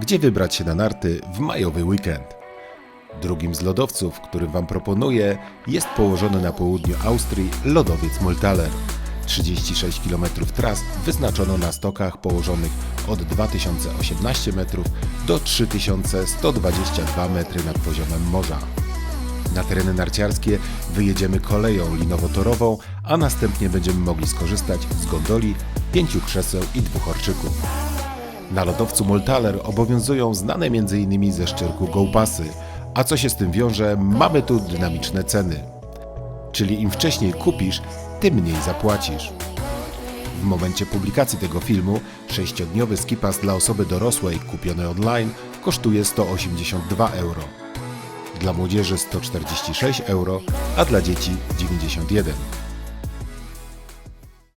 gdzie wybrać się na narty w majowy weekend. Drugim z lodowców, którym Wam proponuję, jest położony na południu Austrii lodowiec Multaler. 36 km tras wyznaczono na stokach położonych od 2018 metrów do 3122 metry nad poziomem morza. Na tereny narciarskie wyjedziemy koleją linowo-torową, a następnie będziemy mogli skorzystać z gondoli, pięciu krzeseł i dwóch orczyków. Na lodowcu Moltaler obowiązują znane m.in. ze Szczyrku gołpasy, a co się z tym wiąże, mamy tu dynamiczne ceny. Czyli im wcześniej kupisz, tym mniej zapłacisz. W momencie publikacji tego filmu 6-dniowy skipas dla osoby dorosłej kupiony online kosztuje 182 euro. Dla młodzieży 146 euro, a dla dzieci 91.